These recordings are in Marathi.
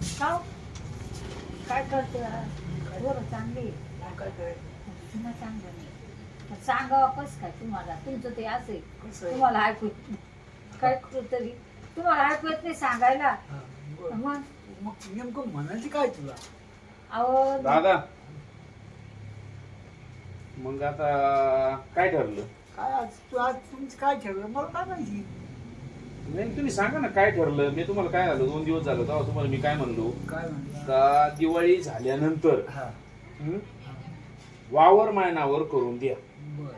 खाऊ काय करते बरं चांगली काय करायचं तुला चांगलं नाही. मग सांगावं कसं काय तुम्हाला? तुमचं ते असं आहे. कसं आहे? तुम्हाला ऐकू येत नाही. काय करू तरी? तुम्हाला ऐकू येत नाही सांगायला? हा, बरं. मग? मग नेमकं म्हणायचं काय तुला? अहो दादा मग आता काय ठरलं? काय आज तू आज तुमचं काय ठरलं? मला काय माहिती? नाही तुम्ही सांगा ना काय ठरलं? मी तुम्हाला काय झालं? दोन दिवस झालं तेव्हा तुम्हाला मी काय म्हणलो? काय म्हणलं? का दिवाळी झाल्यानंतर हा. हं, हा, वावर मायनावर करून द्या. बरं.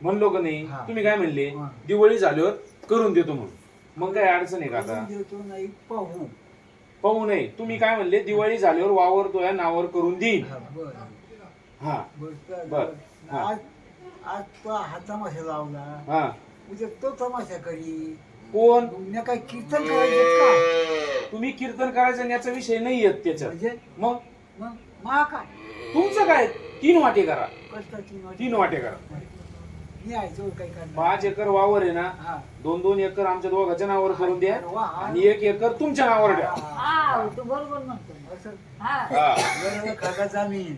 म्हणलो का नाही? हा. तुम्ही काय म्हणले? हा. दिवाळी झाल्यावर करून देतो म्हणून. मग काय अडचण आहे का आता? देतो नाही पाहू. पाहू नये तुम्ही काय म्हणले? दिवाळी झाल्यावर वावर तो या नावावर करून देईन. हा बरं. हा? हा. आज आज तो हा तमाशा लावला. हा. उद्या तो तमाशा करी कोण? मी काय कीर्तन करायचं का? तुम्ही कीर्तन करायचं आणि याचा विषय नाही येत त्याच्यात. म्हणजे? मग? मग मा काय? तुमचं काय? तीन वाटे करा. कसं तीन वाटी? तीन वाटे करा. मी आहे जोड काही करणार पाच एकर वावर आहे ना हा. दोन दोन एकर आमच्या दोघांच्या नावावर करून द्या वा. आणि एक एकर तुमच्या नावावर द्या. हा. तू बरोबर म्हणतो. असं? हा. हा. वड्याला खडका जमीन.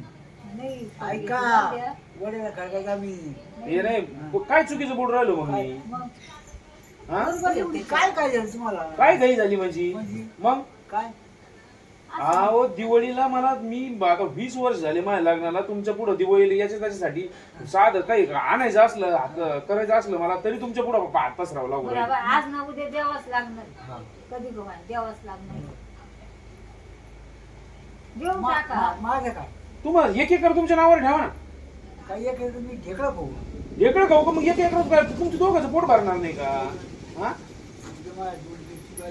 नाही ऐका. द्या. वड्याला खडका जमीन. हे नाही काय चुकीचं बोलून राहिलो मग मी? मग? काय काय झालं तुम्हाला काय घाई झाली माझी म्हणजे? मग काय? अहो दिवाळीला मला मी आता वीस वर्ष झाले माझ्या लग्नाला. तुमच्या पुढं दिवाळीला याच्या त्याच्यासाठी साधं काही आणायचं असलं हात- करायचं असलं मला तरी तुमच्या पुढं हात पसरावं लागू बरोबर. आज ना उद्या द्यावाच लागणार. हा. कधी गवाय द्यावाच लागणार. देऊन मा- टाका. मा- माझं काय? तुम्हाला एक एकर तुमच्या नावावर ठेवा ना. काही एक मी ढेकळा पाहू इकडे खाऊ का मग एक एकर काय? तुमच्या दोघांचं पोट भरणार नाही का? पाहुणे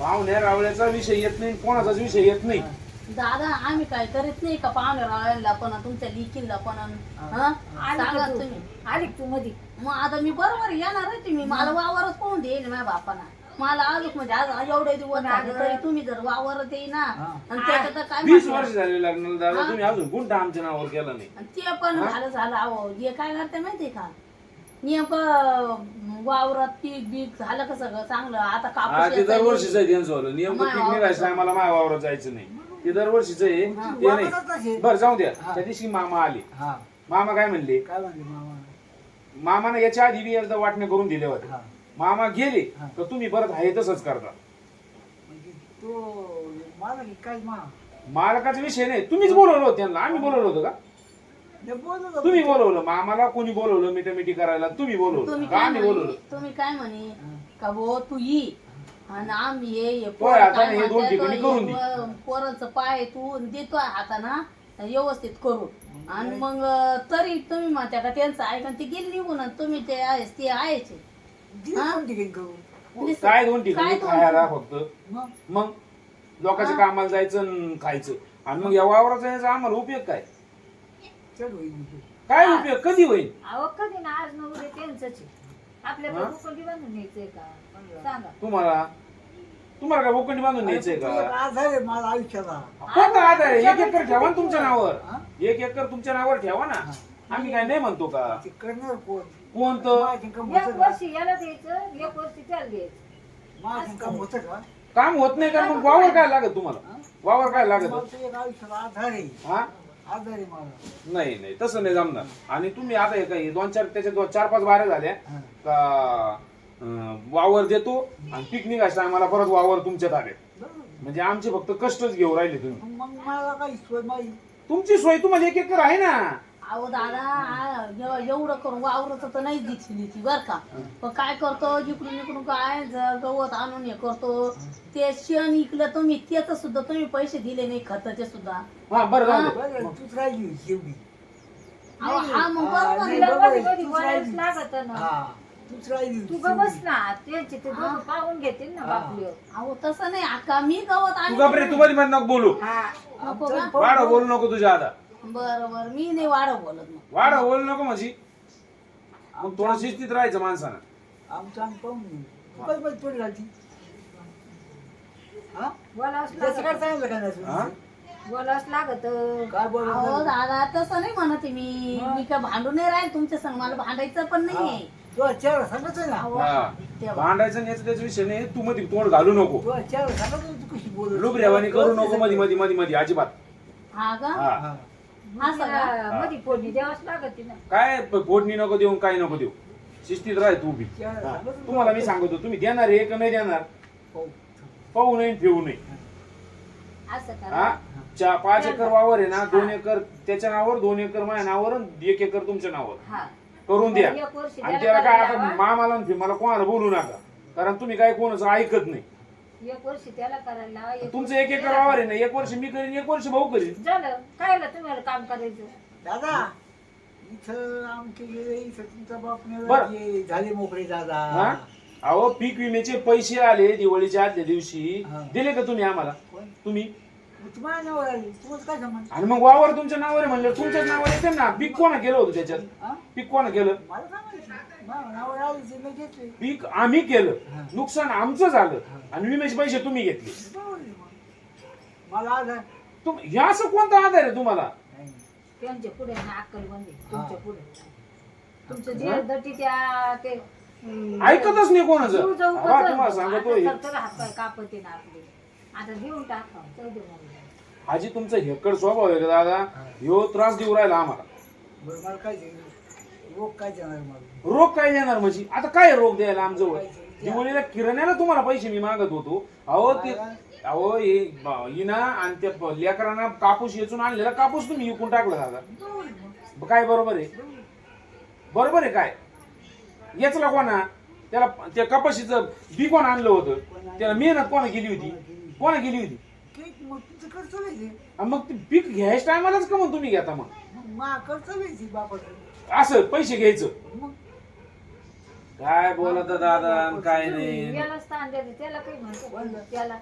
पाहुण्या रावळ्याचा विषय येत नाही कोणाचाच विषय येत नाही दादा आम्ही काय करीत नाही का पाहुणे राहायला पण तुमच्या लिखीला पण हं? आली सांगा? तुम्ही आली तू मधी मग आता मी बरोबर येणार आहे तुम्ही मला वावरच पाहून देईल माझ्या बापाना मला आलोच म्हणजे आज एवढे दिवस झाले अगं- तरी तुम्ही जर वावर देईना हा. आणि त्याच्यात काय वीस? वर्ष झाले लग्नाला दादा? तुम्ही अजून गुंठा आमच्या नावावर केला नाही ते पण? झालं झालं अहो हे काय करते माहितीये का नेमकं वावरात पीक बीक झालं का सगळं चांगलं? आता हा कापूस ते दरवर्षीच नाही. आहे त्यांचं वालं. नेमकं माय पीक वावरात निघायचं टायमाला माझ्या वावरात जायचं नाही. ते दरवर्षीच आहे. हा. ते नाही. असेल. बरं जाऊ द्या. हा. त्या दिवशी मामा आले. हा. मामा काय म्हणले? काय म्हणले मामा? मामाने याच्या आधी बी एकदा वाटणे करून दिले होते. हा. मामा गेले हा. तर तुम्ही परत आहे तसंच करता. म्हणजे तो मला की काय मा मालकाचा विषय नाही. तुम्हीच बोलवलं होतं त्यांना. आम्ही बोलवलं होतं का. तुम्ही बोलवलं मामाला कोणी बोलवलं मिठामिठी करायला तुम्ही बोलवलं. तुम्ही का काय आम्ही म्हणे? बोलवलं? तुम्ही काय म्हणे? का भो तू ये. आणि आम्ही हे हे होय, पोरं आता काय हे दोन म्हणतात, ठिकाणी हे करून दे. व- पोरांचं पाय तू देतोय हाताना व्यवस्थित करू आणि मग तरी तुम्ही म्हणता का त्यांचं ऐकून ते गेली निघून आणि तुम्ही ते आहेच ते आहेच हा? काय दोन ठिकाणी खायला फक्त? मग? मग? लोकांच्या कामाला जायचं आणि खायचं. आणि मग या वावराचा याचा आम्हाला उपयोग काय? चल होईल ते. काय उपयोग? कधी होईल? अहो कधी ना आज ना उद्या त्यांचंच आहे. आपल्याला हा? भूखंडी बांधून न्यायचंय का? सांगा. तुम्हाला? तुम्हाला काय भोकंडी बांधून न्यायचंय का? आधार आहे मला आयुष्याला कोणता आधार आहे? एक एकर ठेवा ना तुमच्या नावावर. हा? एक एकर तुमच्या नावावर ठेवा ना. आम्ही काय नाही म्हणतो का? ते करणार कोण? कोणतं? माझ्या काम एक होतं का? वर्षी याला द्यायचं एक वर्षी त्याला द्यायचं. माझ्या काम होतं का काम होत नाही का? मग वावर काय लागत तुम्हाला? वावर काय लागत? एक आयुष्याला आधार आहे. हा? नाही नाही तसं नाही जमणार. आणि तुम्ही आता हे काही दोन चार त्याच्या दोन चार पाच बाऱ्या झाल्या. का अं, वावर देतो आणि पिकनिक असं आम्हाला परत वावर तुमच्या ताब्यात बरोबर. म्हणजे आमचे फक्त कष्टच घेऊ राहिले तुम्ही. मग मला काही सोय तुमची सोय तुम्हाला एक एकर आहे ना. अहो दादा आ, एव- एवढं करून वावरच तर नाही दिसली ती बर का. पण काय करतो इकडून इकडून काय ज- गवत आणून हे करतो. ते शेण इकलं तुम्ही त्याच सुद्धा तुम्ही पैसे दिले नाही खताचे सुद्धा. हा बरं जाऊ दे बरं तूच राहिली शेवटी. अहो, हा मग बरोबर नाही, आहे. तिला बरोबर कधी आहे. कधी तूच बोलायलाच राहिली. लागत ना हा तूच राहिली तू ग बस ना त्यांचे ते दोघं पाहून घेतील ना हा. बापले. अहो तसं नाही अक्का मी गवत तू गपरे तू मध्ये नको बोलू. हा नको का? वाढ बोलू नको तुझ्या आता. बरं बरं मी नाही वाढ बोलत मग. वाढ बोलू नको माझी मग थोडं शिस्तीत राहायचं माणसानं. आमचं आम्ही पाहून घेऊ. तू काय बस थोडी राहती हा? बोलावंच त्याचं काय लागत चांगलं काय हा? नाही बोलावंच लागत. काय अहो बोलत दादा तसं नाही म्हणत आहे मी. मी काय भांडू नाही राहील तुमच्या संग. मला भांडायचं पण नाहीये तुला चेहरा सांगत ना. हा. तेव्हा. भांडायचं आणि याचा त्याचा विषय नाही. तू मध्ये तोंड घालू नको. तुला चेहरा सांगत ना तू कशी बोलत लुबऱ्यावानी करू नको मध्ये मध्ये मध्ये मध्ये अजिबात. हा का? हा. असं का? मध्ये फोडणी द्यावाच लागत ना काय प- फोडणी नको देऊ काय नको देऊ? शिस्तीत राह तू बी. तुम्हाला मी सांगतो तुम्ही देणार आहे का नाही देणार. पाहू. नये फिरू नये. असं हा? करा चा पाच एकर वावर आहे ना दोन एकर त्याच्या नावावर दोन एकर माझ्या नावावर आणि एक एकर तुमच्या नावावर. हा. करून द्या. एक वर्ष आणि त्याला काय आता. मामाला आणि मला कोणाला बोलू नका. कारण तुम्ही काय कोणाचं ऐकत नाही. एक वर्ष त्याला करायला लावा, एक तुमचं वर्ष एक एकर त्याला वावर आहे ना एक वर्ष मी करीन एक वर्ष भाऊ करीन. झालं काय तुम्हाला काम करायचं? दादा इथं आमचे गेले इथं तुमचा बाप बरं. झाले मोकळे दादा. हा? अहो पीक विम्याचे पैसे आले दिवाळीच्या आदल्या दिवशी. हा. दिले का तुम्ही आम्हाला? कोण? तुम्ही? तुम्हाला नाव आली तुम्हाला काय समज आणि मग वावर तुमच्या नावावर आहे म्हणलं तुमच्याच नावावर येते ना. पीक कोणा केलं होतं त्याच्यात? हा? पीक कोणा केलं? मला काय माहिती? मा- नावावर आली ते मी घेतली. पीक आम्ही केलं. नुकसान आमचं झालं. आणि विम्याचे पैसे तुम्ही घेतले. मग. मला आज आहे. तुम हे असं कोणता आधार आहे तुम्हाला? नाही. त्यांच्या पुढे ना अक्कल बंद आहे, तुमच्या. पुढे तुमचं जे दटी त्या ते हम्म, ऐकतच नाही कोणाचं. हा? तुम्हाला सांगतो कापते ना आपले. आता देऊन टाका जाऊ दे मला. हाजी तुमचा हेकड स्वभाव आहे का दादा. ह्यो त्रास देऊ राहिला आम्हाला. बरं मला काय ते रोग काय देणार मला? रोग काय देणार म्हणजे? आता काय रोग द्यायला आमजवळ? दिवाळीला किराण्याला तुम्हाला पैसे मी मागत होतो. अहो ते अहो हे ब- हिना आणि त्या प- लेकरांना कापूस येचून आणलेला कापूस तुम्ही विकून टाकला दादा. ब- काय बरोबर आहे? बरोबर आहे काय? याचला कोणा? त्याला त्या कपाशीचं बी कोण आणलं होतं? त्याला मेहनत कोणा केली होती? कोणा केली होती? केक मग तुमचं खर्च व्हायचे आणि मग ते पीक घ्यायच्या टायमालाच का मग तुम्ही घेता मग? मग मा खर्च व्हायची बापाचं. असं पैसे घ्यायचं. मग? काय बोलत दादा आणि काय नाही. याला स्थान द्यायचं त्याला काही म्हणतो त्याला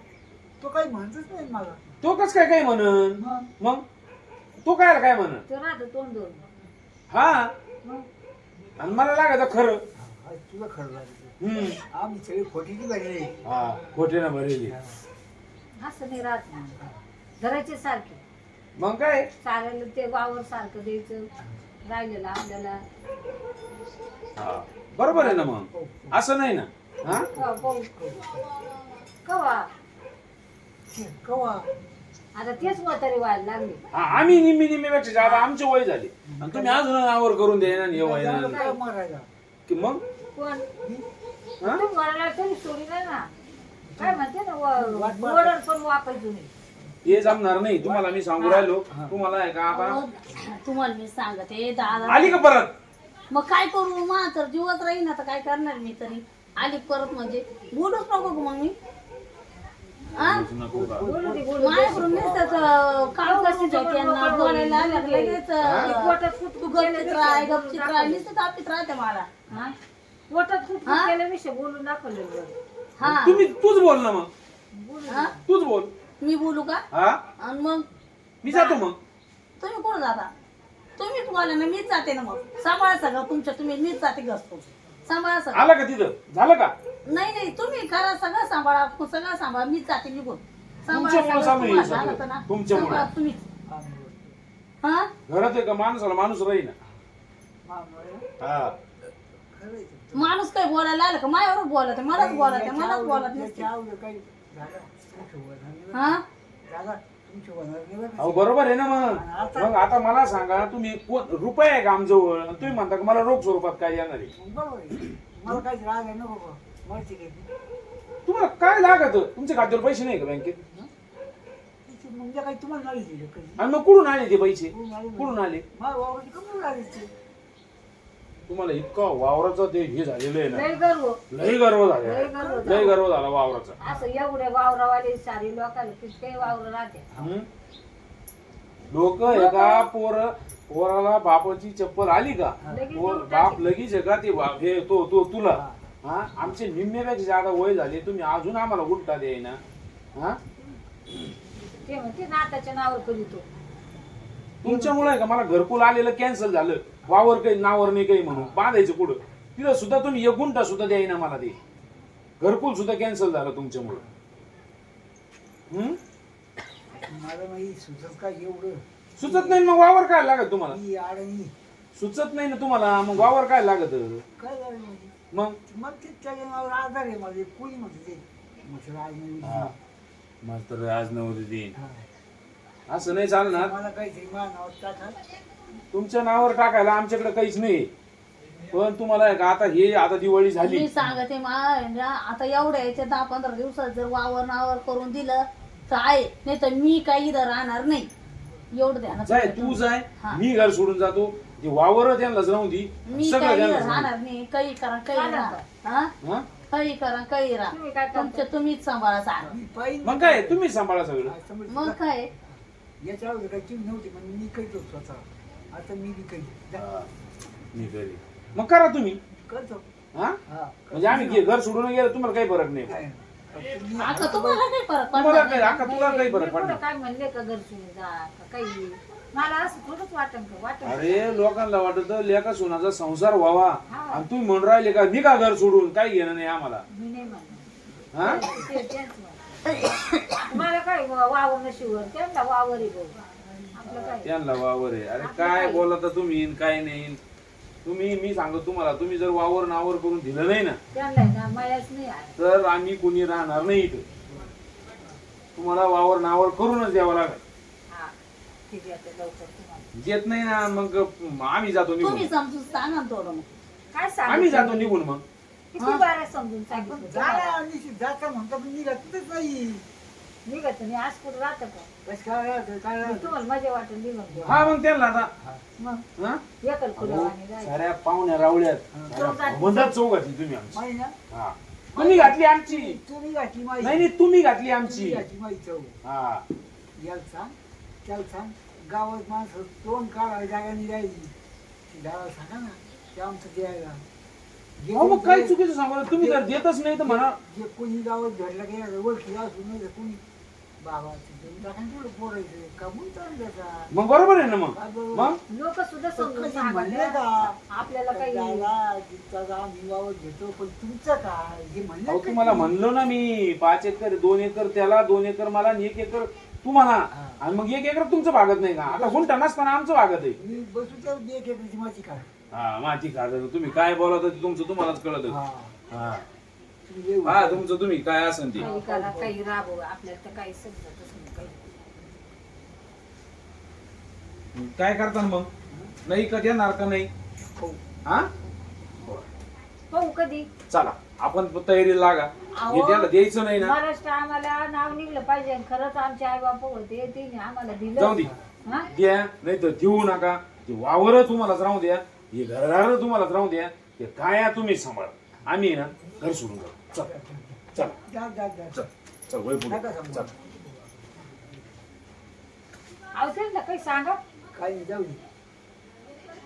तो काही म्हणतच नाही मला. तो कस काय काय म्हणन? मग? मग? तो काय काय म्हणन? तो राहतो तोंड दोन हा? मग? आणि मला लागायचं खरं. तुला खरं लागतं हम्म. आम्ही सगळी खोटीची भरली हा खोटे ना भरेली असं नाही राहत. ना धरायचे सारखे. मग काय? साऱ्याला ते वावर सारखं द्यायचं. राहिलेलं आपल्याला. हा. बरोबर आहे ना मग? असं नाही ना? हा? कवा कवा? कवा? आता तेच म्हातारी व्हायला लागले. हा, आम्ही निम्मी निम्मीपेक्षा जादा आमचे वय झाले. आणि तुम्ही अजून आवर करून द्या ना हे वय काय मारायला? की मग? कोण? हा? तुम्ही तरी सोडी नाही ना. काय म्हणते ना पण हे जमणार नाही. तुम्हाला मी सांगू राहिलो. तुम्हाला आहे का आता? अहो, तुम्हाला मी सांगते दादा. आली का परत? मग काय करू? मा तर जीवत राहीन आता काय करणार मी तरी? आली परत म्हणजे? बोलूच नको का मग मी हा नको का? काम कशी त्यांना बोलायला आलं की लगेच आणि पोटात तू फुटफुट गपचित राह गपचित राह नुसतं तापीत राहते मला. हा? पोटात हा? बोलून दाखवलं. हा. तुम्ही तूच बोल ना मग. बोलू हा? तूच बोल. मी बोलू का? हा? आणि मग? मी जातो मग. तुम्ही कुठं जाता? तुम्ही तुम्हाला ना मीच जाते ना मग. सांभाळा सगळं तुमच्या तुम्ही मीच जाते घसतो सांभाळा सगळं. आला का तिथं? झालं का? नाही नाही तुम्ही करा सगळं सांभाळा सगळं सांभाळा मीच जाते निघून. सांभाळा सगळं. झालं तर ना. तुमच्यामुळं. सांभाळा तुम्हीच. हा, बरोबर. घरात आहे का माणसाला माणूस मला हा. माणूस काही बोलायला आलं का? माझ्यावर बोलत आहे मलाच बोलत आहे मलाच बोलत नसते. काही दादा, तुमची. हा? दादा, तुमची. अहो बरोबर आहे ना मग. मग आता मला सांगा तुम्ही कोण रुपये आहे का आमजवळ? आणि तुम्ही म्हणता का मला रोख स्वरूपात काय येणार आहे? मग बरोबर आहे. मला काहीच राग आहे बाबा. काही तुम्हाला काय लागत? तुमच्या खात्यावर पैसे नाही का बँकेत? म्हणजे काही तुम्हाला नाही दिलं कधी. आणि मग कुठून आले ते पैसे? कुठून आले? कुठून आले? माझ्या वावराची कमी लागली ते. तुम्हाला इतकं वावराचं ते हे झालेलं आहे लय ना गर्व. लय गर्व लय झाले. गर्व लय गर्व झाला वावराचा. असं एवढ्या वावरावाले सारी लोकांना किती वावर राहते. लोक एका पोर पोराला बापाची चप्पल आली का? लगेच पोर- बाप. लगेच आहे का ते बा- हे तो तो तुला? हा. आमचे निम्म्यापेक्षा जादा वय झाले तुम्ही अजून आम्हाला उलटा द्याय ना हा? ते म्हणते नाताच्या नावावर करीतो. तुमच्यामुळे का? मला घरकुल आलेलं कॅन्सल झालं. वावर काही नावर नाही काही म्हणून. बांधायचं पुढं तिथं सुद्धा तुम्ही एक गुंठा सुद्धा द्याय मला ते. घरकुल सुद्धा कॅन्सल झालं तुमच्यामुळं. हम्म? मला माहिती सुचत काय एवढं? सुचत नाही मग वावर काय लागत तुम्हाला? ही सुचत नाही ना तुम्हाला मग वावर काय लागत? काय झालं म्हणजे? मग? मग ते त्याच्या नावावर आधार आहे माझे कुणी म्हणते ते? म्हटलं आज नाही हा. उद्या. मास्तर आज नव्हते देईन हा. असं नाही चालणार. मला काहीतरी माझ्या नावावर टाका तुमच्या नावावर टाकायला आमच्याकडे काहीच नाही. पण तुम्हाला आहे का आता हे आता दिवाळी झाली. मी सांगते मा आता एवढ्या याच्या दहा पंधरा दिवसात जर वावर नावर करून दिलं तर आहे. नाही तर मी काही इथं राहणार नाही. एवढं ध्यानात जाय ठेवा. तू. जाय. हा. मी घर सोडून जातो. ते वावर त्यांना जाऊन दी. मी सगळं काही इथं राहणार नाही. काही करा काही राहा. हा? हा? काही करा काही राहा. तुम्ही काय करता? तुमच्या तुम्हीच सांभाळा पाहिजे मग काय? तुम्ही सांभाळा सगळं. मग काय? याच्यावर काही चिव नव्हती पण मी करतो स्वतः. आता मी बी काही मी घरी मग करा तुम्ही. करतो. हा? हा म्हणजे आम्ही गे- घर सोडून गेलं तुम्हाला काही फरक नाही. काय? मी आता तुम्हाला काही फरक तुम्हाला पडणार काय नाही. आता तुला काही फरक मी कुठं पडणार काय म्हणले का घर सोडून जा का काही? मला असं थोडंच वाटन का? वाटन अरे लोकांना वाटत लेका सोनाचा संसार व्हावा. आणि तुम्ही म्हणून राहिले का निघा घर सोडून? काही घेणं नाही आम्हाला. मी नाही म्हणलं हा? ते- तेच म्हणलं. मला काय वावर नशिवर त्यांना वावर आहे त्यांना वावर आहे. अरे काय बोलता तुम्ही काय नाही? तुम्ही मी सांगतो तुम्हाला तुम्ही जर वावर नावर करून दिलं नाही ना तर आम्ही कोणी राहणार नाही इथं. तुम्हाला वावर नावर करूनच द्यावं लागेल. हा ठीक आहे आता लवकर तुम्हाला. देत नाही ना मग आम्ही जातो तुम्ही निघून समजून सांगा ना थोडं मग. काय आम्ही जातो निघून मग. किती बारा समजून सांगितलं जाता म्हणता पण निघतच नाही. निघत नाही आज कुठं राहतं का? बस काय राहतं, काय मग राहतं? तुम्हाला मजा वाटून निघून द्या. हा मग त्यांना आता. मग? हा? एकल अहो, खुलं आणि जायचं. साऱ्या पाहुण्या रावल्यात चौघात. बंदात चौ घातली तुम्ही आमची. माही ना? हा. तुम्ही घातली आमची. तुम्ही घातली माही नाही नाही तुम्ही घातली तुम्ही आमची घातली माही चव हा. याला सांग त्याला सांग गावात माणसं तोंड काढायला जागा नाही राहिली. गावाला सांगा ना ते आमचं द्यायला. जे अहो, मग कोणी काय दे- चुकीचं सांगा तुम्ही जर देतच नाही तर म्हणा. जे कोणी गावात घडलं गेलं ओळखी नाही तर कोणी मग बरोबर आहे ना मग? मग? लोक सुद्धा समजून. का? आपल्याला काही घेतो पण तुमचं काय? हे म्हणलं का तुम्हाला तुम्ही? म्हणलो ना मी पाच एकर दोन एकर त्याला दोन एकर मला आणि एक एकर तुम्हाला. आणि मग एक एकर तुमचं भागत नाही का? आता गुंठा नसताना आमचं भागत आहे. मी बसू तर एक एकरची माती काय हा माती खात तुम्ही काय बोलत तुमचं तुम्हालाच कळत हा. हा हा तुमचं तुम्ही काय असन ते? काही राबव आपल्याला तर काही समजतच नाही काही. काय करता मग? नाही कधी येणार का नाही? हो. हा? पाहू कधी? चला आपण तयारीला लागा. अहो, हे त्याला द्यायचं नाही ना. महाराष्ट्र आम्हाला नाव निघलं पाहिजे आणि खरंच आमचे आई बाप होते ते आम्हाला दिलं. जाऊ दे. हा? द्या नाही तर देऊ नका. ते वावर तुम्हालाच राहू द्या. हे घरदार तुम्हालाच राहू द्या. ते काय तुम्ही सांभाळ. आम्ही ना घर सोडून जाऊ चल चल. जा, जा, जा. चल चल वय पुढे नका सांगू. चल. काही सांगा. काही जाऊ दे.